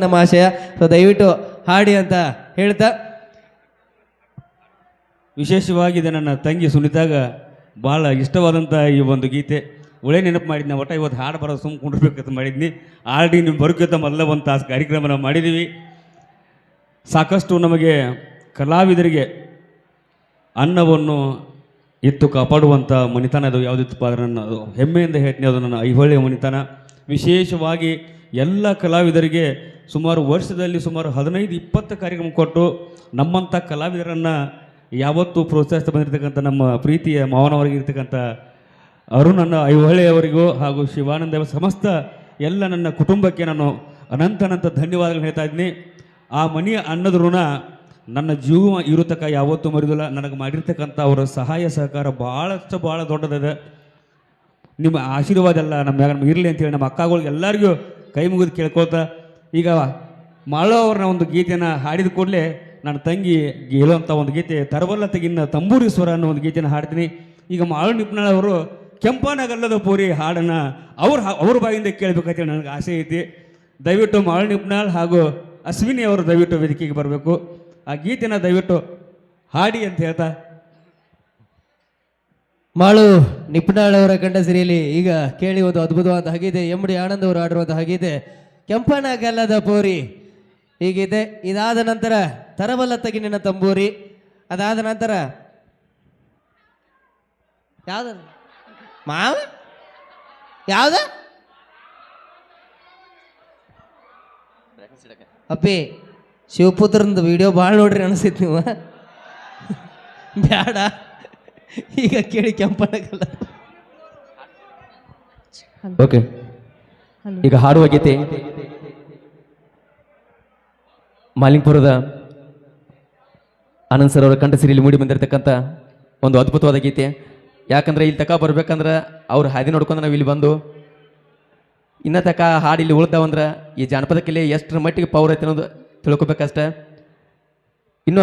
ನಮ್ಮ ಆಶಯ ಸೊ ದಯವಿಟ್ಟು ಹಾಡಿ ಅಂತ ಹೇಳ್ತಾ. ವಿಶೇಷವಾಗಿ ಇದು ನನ್ನ ತಂಗಿ ಸುನಿತಾಗ ಭಾಳ ಇಷ್ಟವಾದಂಥ ಈ ಒಂದು ಗೀತೆ. ಒಳ್ಳೆ ನೆನಪು ಮಾಡಿದ್ನಿ, ಒಟ್ಟ ಇವತ್ತು ಹಾಡು ಬರೋದು ಸುಮ್ಮ ಕುಂಡಿರ್ಬೇಕಂತ ಮಾಡಿದ್ನಿ. ಆಲ್ರೆಡಿ ನೀವು ಬರೋಕ್ಕಿಂತ ಮೊದಲ ಒಂದು ತಾಸು ಕಾರ್ಯಕ್ರಮ ಮಾಡಿದ್ದೀವಿ ಸಾಕಷ್ಟು ನಮಗೆ ಕಲಾವಿದರಿಗೆ ಅನ್ನವನ್ನು ಇತ್ತು ಕಾಪಾಡುವಂಥ ಮನಿತನ ಅದು ಯಾವುದಿತ್ತು ಅದು ಹೆಮ್ಮೆಯಿಂದ ಹೇಳ್ತೀನಿ, ಅದು ನನ್ನ ಐಹೊಳ್ಳೆಯ ಮನಿತನ. ವಿಶೇಷವಾಗಿ ಎಲ್ಲ ಕಲಾವಿದರಿಗೆ ಸುಮಾರು ವರ್ಷದಲ್ಲಿ ಸುಮಾರು ಹದಿನೈದು, ಇಪ್ಪತ್ತು ಕಾರ್ಯಕ್ರಮ ಕೊಟ್ಟು ನಮ್ಮಂಥ ಕಲಾವಿದರನ್ನು ಯಾವತ್ತೂ ಪ್ರೋತ್ಸಾಹಿಸ್ತಾ ಬಂದಿರತಕ್ಕಂಥ ನಮ್ಮ ಪ್ರೀತಿಯ ಮಾವನವರಿಗೆ ಇರ್ತಕ್ಕಂಥ ಅರುಣನ್ನ ಐಹೊಳೆಯವರಿಗೂ ಹಾಗೂ ಶಿವಾನಂದ ಸಮಸ್ತ ಎಲ್ಲ ನನ್ನ ಕುಟುಂಬಕ್ಕೆ ನಾನು ಅನಂತ ಅನಂತ ಧನ್ಯವಾದಗಳು ಹೇಳ್ತಾ ಇದ್ದೀನಿ. ಆ ಮನೆಯ ಅನ್ನದ ಋಣ ನನ್ನ ಜೀವ ಇರತಕ್ಕ ಯಾವತ್ತೂ ಮರಿದಿಲ್ಲ. ನನಗೆ ಮಾಡಿರ್ತಕ್ಕಂಥ ಅವರ ಸಹಾಯ, ಸಹಕಾರ ಭಾಳಷ್ಟು ಭಾಳ ದೊಡ್ಡದಿದೆ. ನಿಮ್ಮ ಆಶೀರ್ವಾದ ಎಲ್ಲ ನಮ್ಮ ನಮ್ಗೆ ಇರಲಿ ಅಂತೇಳಿ ನಮ್ಮ ಅಕ್ಕಗಳಿಗೆ ಎಲ್ಲರಿಗೂ ಕೈ ಮುಗಿದು ಕೇಳ್ಕೊಳ್ತಾ, ಈಗ ಮಾಳೋ ಅವ್ರನ್ನ ಒಂದು ಗೀತೆನ ಹಾಡಿದ ಕೂಡಲೇ ನನ್ನ ತಂಗಿ ಹೇಳುವಂಥ ಒಂದು ಗೀತೆ ತರಬಲ್ಲ ತೆಗಿನ ತಂಬೂರಿ ಸ್ವರ ಅನ್ನೋ ಒಂದು ಗೀತೆನ ಹಾಡ್ತೀನಿ. ಈಗ ಮಾಳು ನಿಪ್ನಾಳ್ ಅವರು ಕೆಂಪನಗಲ್ಲದ ಪೂರಿ ಹಾಡನ್ನು ಅವ್ರ ಅವ್ರ ಬಾಯಿಂದ ಕೇಳಬೇಕಂತೇಳಿ ನನಗೆ ಆಸೆ ಐತಿ. ದಯವಿಟ್ಟು ಮಾಳು ನಿಪ್ನಾಳ್ ಹಾಗೂ ಅಶ್ವಿನಿ ಅವರು ದಯವಿಟ್ಟು ವೇದಿಕೆಗೆ ಬರಬೇಕು. ಆ ಗೀತೆನ ದಯವಿಟ್ಟು ಹಾಡಿ ಅಂತ ಹೇಳ್ತಾ. ಮಾಳು ನಿಪ್ನಾಳ್ ಅವರ ಕಂಡ ಸಿರಿಯಲ್ಲಿ ಈಗ ಕೇಳಿ ಒಂದು ಅದ್ಭುತವಾದ ಹಾಗಿದೆ. ಎಮ್ಮಡಿ ಆನಂದ್ ಅವರು ಆಡಿರುವಂತಹ ಹಾಗಿದೆ. ಕೆಂಪನ ಗಲ್ಲದ ಪೋರಿ ಹೀಗಿದೆ. ಇದಾದ ನಂತರ ತರಬಲ್ಲ ತಗಿನ ತಂಬೂರಿ. ಅದಾದ ನಂತರ ಯಾವ್ದ? ಮಾವ? ಯಾವ್ದ? ಅಪ್ಪಿ ಶಿವಪುತ್ರಂದು ವಿಡಿಯೋ ಭಾಳ ನೋಡ್ರಿ ಅನಿಸ್ತೈತಿ ನೀವು. ಬ್ಯಾಡ. ಈಗ ಕೇಳಿ ಕೆಂಪನಗಲ್ಲ ಓಕೆ ಈಗ ಹಾಡುವ ಗೀತೆ. ಮಾಲಿಂಗ್ಪುರದ ಆನಂದ್ ಸರ್ ಅವರ ಕಂಠಸಿರಿಯಲ್ಲಿ ಮೂಡಿ ಬಂದಿರತಕ್ಕಂಥ ಒಂದು ಅದ್ಭುತವಾದ ಗೀತೆ. ಯಾಕಂದ್ರೆ ಇಲ್ಲಿ ತಕ ಬರ್ಬೇಕಂದ್ರೆ ಅವ್ರ ಹಾದಿ ನೋಡ್ಕೊಂಡು ನಾವು ಇಲ್ಲಿ ಬಂದು ಇನ್ನ ತಕ ಹಾಡು ಇಲ್ಲಿ ಉಳ್ದಾವಂದ್ರೆ ಈ ಜಾನಪದ ಕಲೆ ಎಷ್ಟರ ಮಟ್ಟಿಗೆ ಪವರ್ ಐತೆ ಅನ್ನೋದು ತಿಳ್ಕೊಬೇಕಷ್ಟೆ. ಇನ್ನೂ